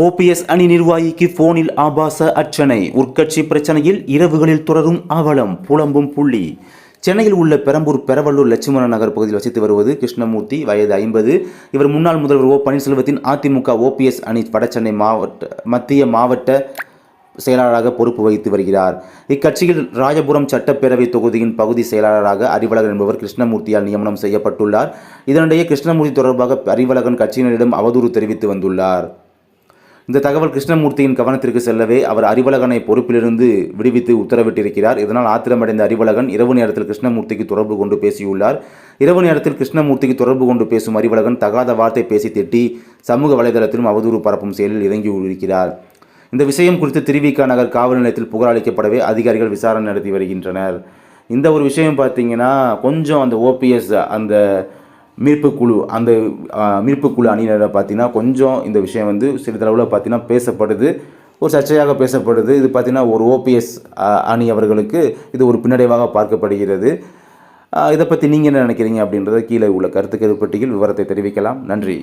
OPS அணி நிர்வாகிக்கு போனில் ஆபாச அர்ச்சனை. உட்கட்சி பிரச்சனையில் இரவுகளில் தொடரும் அவலம் புலம்பும் புள்ளி. சென்னையில் உள்ள பெரம்பூர் பெரவல்லூர் லட்சுமண நகர் பகுதியில் வசித்து வருவது கிருஷ்ணமூர்த்தி வயது ஐம்பது. இவர் முன்னாள் முதல்வர் ஓ பன்னீர்செல்வத்தின் அதிமுக ஓபிஎஸ் அணி வடசென்னை மாவட்ட மத்திய மாவட்ட செயலாளராக பொறுப்பு வகித்து வருகிறார். இக்கட்சியில் ராஜபுரம் சட்டப்பேரவை தொகுதியின் பகுதி செயலாளராக அறிவழகன் என்பவர் கிருஷ்ணமூர்த்தியால் நியமனம் செய்யப்பட்டுள்ளார். இதனிடையே கிருஷ்ணமூர்த்தி தொடர்பாக அறிவழகன் கட்சியினரிடம் அவதூறு தெரிவித்து வந்துள்ளார். இந்த தகவல் கிருஷ்ணமூர்த்தியின் கவனத்திற்கு செல்லவே அவர் அறிவழகனை பொறுப்பிலிருந்து விடுவித்து உத்தரவிட்டிருக்கிறார். இதனால் ஆத்திரமடைந்த அறிவழகன் இரவு நேரத்தில் கிருஷ்ணமூர்த்திக்கு தொடர்பு கொண்டு பேசியுள்ளார். இரவு நேரத்தில் கிருஷ்ணமூர்த்திக்கு தொடர்பு கொண்டு பேசும் அறிவழகன் தகாத வார்த்தை பேசி திட்டி சமூக வலைதளத்திலும் அவதூறு பரப்பும் செயலில் இறங்கியிருக்கிறார் இந்த விஷயம் குறித்து திருவிக நகர் காவல் நிலையத்தில் புகார் அளிக்கப்படவே அதிகாரிகள் விசாரணை நடத்தி வருகின்றனர். இந்த ஒரு விஷயம் பார்த்தீங்கன்னா கொஞ்சம் அந்த ஓபிஎஸ் அந்த மீட்பு குழு அந்த மீட்பு குழு அணியினரை பார்த்தீங்கன்னா கொஞ்சம் இந்த விஷயம் வந்து சிறிதளவில் பார்த்தீங்கன்னா பேசப்படுது. ஒரு சர்ச்சையாக பேசப்படுது. இது பார்த்தீங்கன்னா ஒரு ஓபிஎஸ் அணி அவர்களுக்கு இது ஒரு பின்னடைவாக பார்க்கப்படுகிறது. இதை பற்றி நீங்கள் என்ன நினைக்கிறீங்க அப்படின்றத கீழே உள்ள கருத்து கருப்பட்டியில் விவரத்தை தெரிவிக்கலாம். நன்றி.